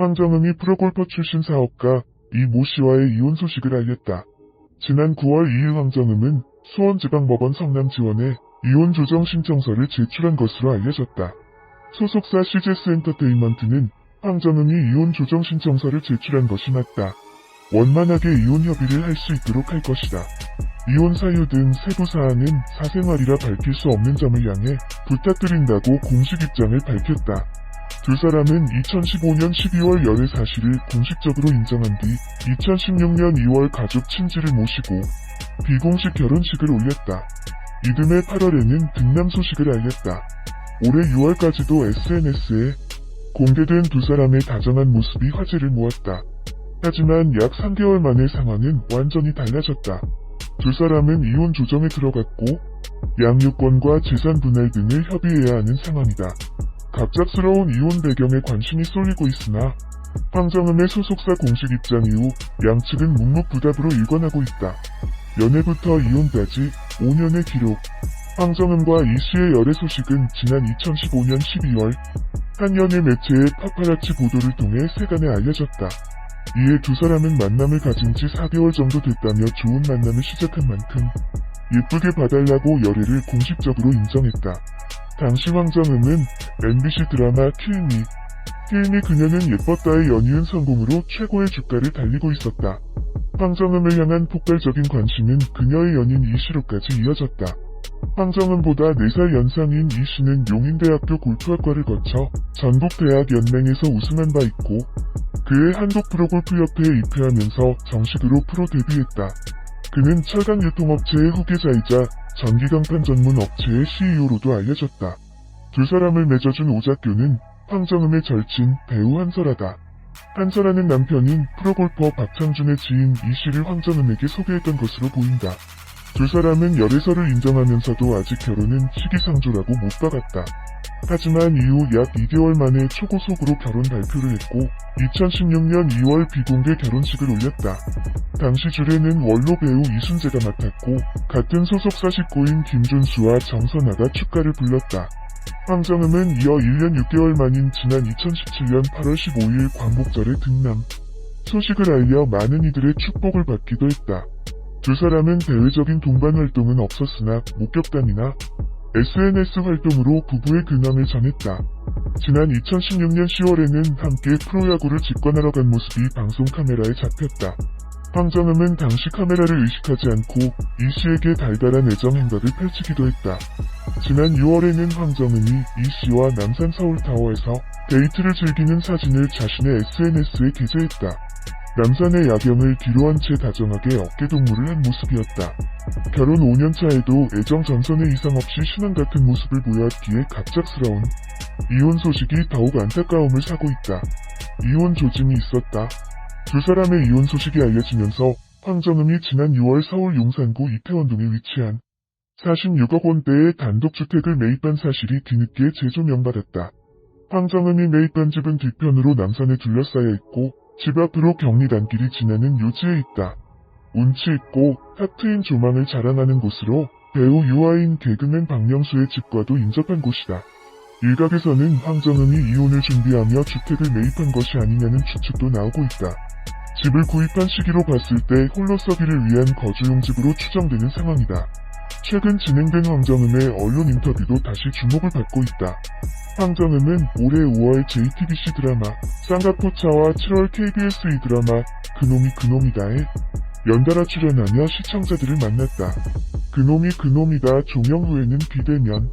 황정음이 프로골퍼 출신 사업가 이모 씨와의 이혼 소식을 알렸다. 지난 9월 2일 황정음은 수원지방법원 성남지원에 이혼 조정 신청서를 제출한 것으로 알려졌다. 소속사 CGS 엔터테인먼트는 황정음이 이혼 조정 신청서를 제출한 것이 맞다. 원만하게 이혼 협의를 할 수 있도록 할 것이다. 이혼 사유 등 세부 사항은 사생활이라 밝힐 수 없는 점을 향해 부탁드린다고 공식 입장을 밝혔다. 두 사람은 2015년 12월 열애 사실을 공식적으로 인정한 뒤 2016년 2월 가족 친지를 모시고 비공식 결혼식을 올렸다. 이듬해 8월에는 등남 소식을 알렸다. 올해 6월까지도 SNS에 공개된 두 사람의 다정한 모습이 화제를 모았다. 하지만 약 3개월 만에 상황은 완전히 달라졌다. 두 사람은 이혼 조정에 들어갔고 양육권과 재산 분할 등을 협의해야 하는 상황이다. 갑작스러운 이혼 배경에 관심이 쏠리고 있으나 황정음의 소속사 공식 입장 이후 양측은 묵묵부답으로 일관하고 있다. 연애부터 이혼까지 5년의 기록. 황정음과 이 씨의 열애 소식은 지난 2015년 12월 한 연예 매체의 파파라치 보도를 통해 세간에 알려졌다. 이에 두 사람은 만남을 가진 지 4개월 정도 됐다며 좋은 만남을 시작한 만큼 예쁘게 봐달라고 열애를 공식적으로 인정했다. 당시 황정음은 MBC 드라마 킬미, 킬미 그녀는 예뻤다의 연이은 성공으로 최고의 주가를 달리고 있었다. 황정음을 향한 폭발적인 관심은 그녀의 연인 이씨로까지 이어졌다. 황정음보다 4살 연상인 이 씨는 용인대학교 골프학과를 거쳐 전북대학 연맹에서 우승한 바 있고 그해 한국 프로골프협회에 입회하면서 정식으로 프로 데뷔했다. 그는 철강 유통업체의 후계자이자 전기강판 전문 업체의 CEO로도 알려졌다. 두 사람을 맺어준 오작교는 황정음의 절친 배우 한설아다. 한설아는 남편인 프로골퍼 박창준의 지인 이 씨를 황정음에게 소개했던 것으로 보인다. 두 사람은 열애설을 인정하면서도 아직 결혼은 시기상조라고 못 박았다. 하지만 이후 약 2개월 만에 초고속으로 결혼 발표를 했고 2016년 2월 비공개 결혼식을 올렸다. 당시 주례는 원로 배우 이순재가 맡았고 같은 소속사 식구인 김준수와 정선아가 축가를 불렀다. 황정음은 이어 1년 6개월 만인 지난 2017년 8월 15일 광복절에 등남. 소식을 알려 많은 이들의 축복을 받기도 했다. 두 사람은 대외적인 동반 활동은 없었으나 목격담이나 SNS 활동으로 부부의 근황을 전했다. 지난 2016년 10월에는 함께 프로야구를 직관하러 간 모습이 방송 카메라에 잡혔다. 황정음은 당시 카메라를 의식하지 않고 이 씨에게 달달한 애정 행각을 펼치기도 했다. 지난 6월에는 황정음이 이 씨와 남산 서울타워에서 데이트를 즐기는 사진을 자신의 SNS에 게재했다. 남산의 야경을 뒤로한 채 다정하게 어깨동무를 한 모습이었다. 결혼 5년 차에도 애정 전선에 이상 없이 신앙 같은 모습을 보여왔기에 갑작스러운 이혼 소식이 더욱 안타까움을 사고 있다. 이혼 조짐이 있었다. 두 사람의 이혼 소식이 알려지면서 황정음이 지난 6월 서울 용산구 이태원동에 위치한 46억 원대의 단독주택을 매입한 사실이 뒤늦게 재조명받았다. 황정음이 매입한 집은 뒤편으로 남산에 둘러싸여 있고 집 앞으로 경리단길이 지나는 요지에 있다. 운치 있고 탁 트인 조망을 자랑하는 곳으로 배우 유아인 개그맨 박명수의 집과도 인접한 곳이다. 일각에서는 황정음이 이혼을 준비하며 주택을 매입한 것이 아니냐는 추측도 나오고 있다. 집을 구입한 시기로 봤을 때 홀로 서기를 위한 거주용 집으로 추정되는 상황이다. 최근 진행된 황정음의 언론 인터뷰도 다시 주목을 받고 있다. 황정음은 올해 5월 JTBC 드라마 쌍가포차와 7월 KBS 이 드라마 그놈이 그놈이다에 연달아 출연하며 시청자들을 만났다. 그놈이 그놈이다 종영 후에는 비대면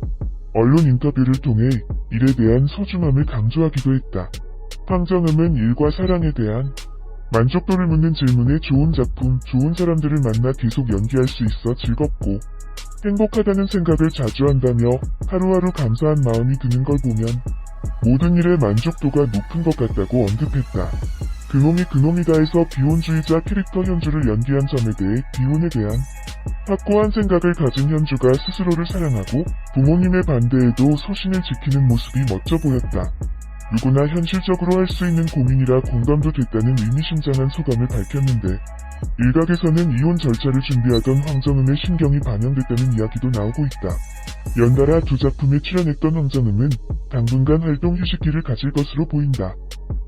언론 인터뷰를 통해 일에 대한 소중함을 강조하기도 했다. 황정음은 일과 사랑에 대한 만족도를 묻는 질문에 좋은 작품, 좋은 사람들을 만나 계속 연기할 수 있어 즐겁고 행복하다는 생각을 자주 한다며 하루하루 감사한 마음이 드는 걸 보면 모든 일에 만족도가 높은 것 같다고 언급했다. 그놈이 그놈이다에서 비혼주의자 캐릭터 현주를 연기한 점에 대해 비혼에 대한 확고한 생각을 가진 현주가 스스로를 사랑하고 부모님의 반대에도 소신을 지키는 모습이 멋져 보였다. 누구나 현실적으로 할 수 있는 고민이라 공감도 됐다는 의미심장한 소감을 밝혔는데 일각에서는 이혼 절차를 준비하던 황정음의 신경이 반영됐다는 이야기도 나오고 있다. 연달아 두 작품에 출연했던 황정음은 당분간 활동 휴식기를 가질 것으로 보인다.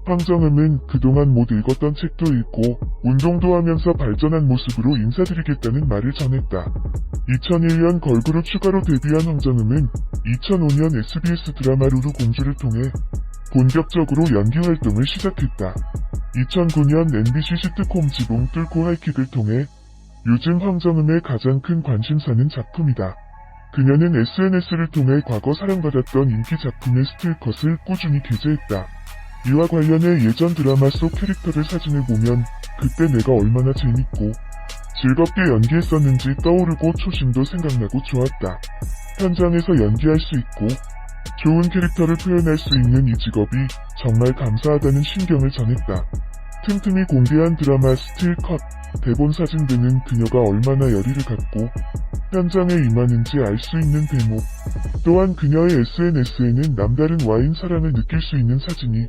황정음은 그동안 못 읽었던 책도 읽고 운동도 하면서 발전한 모습으로 인사드리겠다는 말을 전했다. 2001년 걸그룹 추가로 데뷔한 황정음은 2005년 SBS 드라마 루루 공주를 통해 본격적으로 연기 활동을 시작했다. 2009년 MBC 시트콤 지붕 뚫고 하이킥을 통해 요즘 황정음의 가장 큰 관심사는 작품이다. 그녀는 SNS를 통해 과거 사랑받았던 인기 작품의 스틸컷을 꾸준히 게재했다. 이와 관련해 예전 드라마 속 캐릭터들 사진을 보면 그때 내가 얼마나 재밌고 즐겁게 연기했었는지 떠오르고 초심도 생각나고 좋았다. 현장에서 연기할 수 있고 좋은 캐릭터를 표현할 수 있는 이 직업이 정말 감사하다는 심경을 전했다. 틈틈이 공개한 드라마 스틸 컷, 대본 사진 등은 그녀가 얼마나 열의를 갖고 현장에 임하는지 알 수 있는 대목. 또한 그녀의 SNS에는 남다른 와인 사랑을 느낄 수 있는 사진이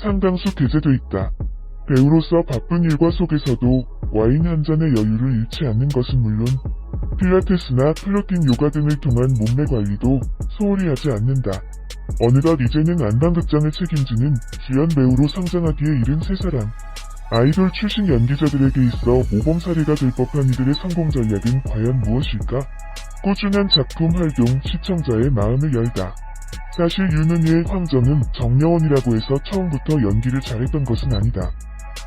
상당수 게재돼 있다. 배우로서 바쁜 일과 속에서도 와인 한 잔의 여유를 잃지 않는 것은 물론 필라테스나 플로팅 요가 등을 통한 몸매 관리도 소홀히 하지 않는다. 어느덧 이제는 안방극장을 책임지는 주연 배우로 성장하기에 이른 세 사람. 아이돌 출신 연기자들에게 있어 모범 사례가 될 법한 이들의 성공 전략은 과연 무엇일까? 꾸준한 작품 활동, 시청자의 마음을 열다. 사실 윤은희의 황정은 정여원이라고 해서 처음부터 연기를 잘했던 것은 아니다.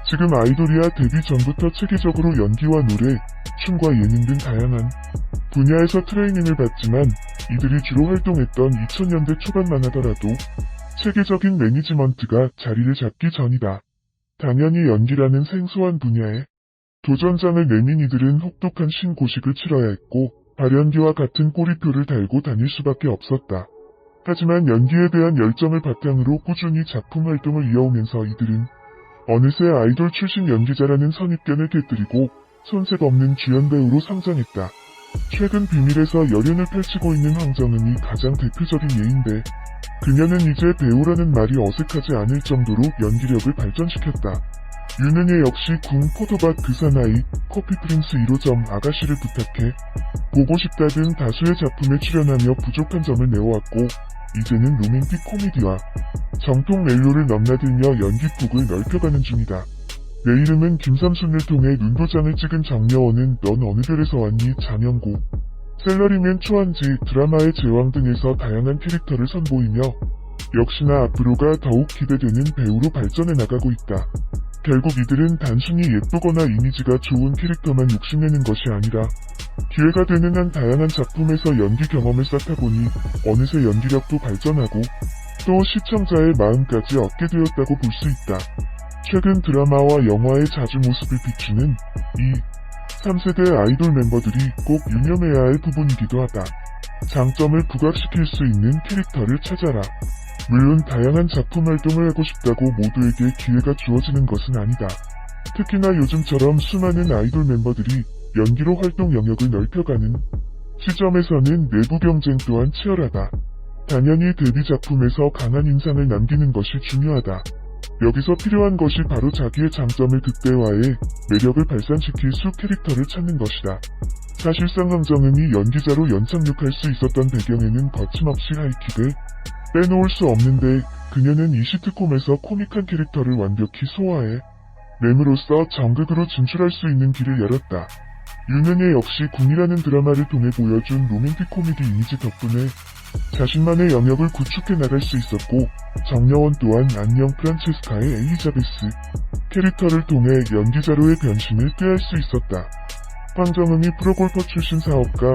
지금 아이돌이야 데뷔 전부터 체계적으로 연기와 노래, 춤과 예능 등 다양한 분야에서 트레이닝을 받지만 이들이 주로 활동했던 2000년대 초반만 하더라도 체계적인 매니지먼트가 자리를 잡기 전이다. 당연히 연기라는 생소한 분야에 도전장을 내민 이들은 혹독한 신고식을 치러야 했고 발연기와 같은 꼬리표를 달고 다닐 수밖에 없었다. 하지만 연기에 대한 열정을 바탕으로 꾸준히 작품 활동을 이어오면서 이들은 어느새 아이돌 출신 연기자라는 선입견을 깨뜨리고 손색 없는 주연 배우로 성장했다. 최근 비밀에서 열연을 펼치고 있는 황정음이 가장 대표적인 예인데 그녀는 이제 배우라는 말이 어색하지 않을 정도로 연기력을 발전시켰다. 윤은혜 역시 궁 포도밭 그 사나이, 커피 프린스 1호점 아가씨를 부탁해, 보고 싶다 등 다수의 작품에 출연하며 부족한 점을 내어왔고, 이제는 로맨틱 코미디와 정통 멜로를 넘나들며 연기폭을 넓혀가는 중이다. 내 이름은 김삼순을 통해 눈도장을 찍은 정여원은 넌 어느 별에서 왔니 장영고 셀러리맨 초한지 드라마의 제왕 등에서 다양한 캐릭터를 선보이며 역시나 앞으로가 더욱 기대되는 배우로 발전해 나가고 있다. 결국 이들은 단순히 예쁘거나 이미지가 좋은 캐릭터만 욕심내는 것이 아니라 기회가 되는 한 다양한 작품에서 연기 경험을 쌓다 보니 어느새 연기력도 발전하고 또 시청자의 마음까지 얻게 되었다고 볼 수 있다. 최근 드라마와 영화의 자주 모습을 비추는 이 3세대 아이돌 멤버들이 꼭 유념해야 할 부분이기도 하다. 장점을 부각시킬 수 있는 캐릭터를 찾아라. 물론 다양한 작품 활동을 하고 싶다고 모두에게 기회가 주어지는 것은 아니다. 특히나 요즘처럼 수많은 아이돌 멤버들이 연기로 활동 영역을 넓혀가는 시점에서는 내부 경쟁 또한 치열하다. 당연히 데뷔 작품에서 강한 인상을 남기는 것이 중요하다. 여기서 필요한 것이 바로 자기의 장점을 극대화해 매력을 발산시킬 수 캐릭터를 찾는 것이다. 사실상 황정음이 연기자로 연착륙할 수 있었던 배경에는 거침없이 하이킥을 빼놓을 수 없는데 그녀는 이 시트콤에서 코믹한 캐릭터를 완벽히 소화해 램으로서 정극으로 진출할 수 있는 길을 열었다. 윤은혜 역시 궁이라는 드라마를 통해 보여준 로맨틱 코미디 이미지 덕분에 자신만의 영역을 구축해 나갈 수 있었고 정여원 또한 안녕 프란체스카의 엘리자베스 캐릭터를 통해 연기자로의 변신을 꾀할 수 있었다. 황정음이 프로골퍼 출신 사업가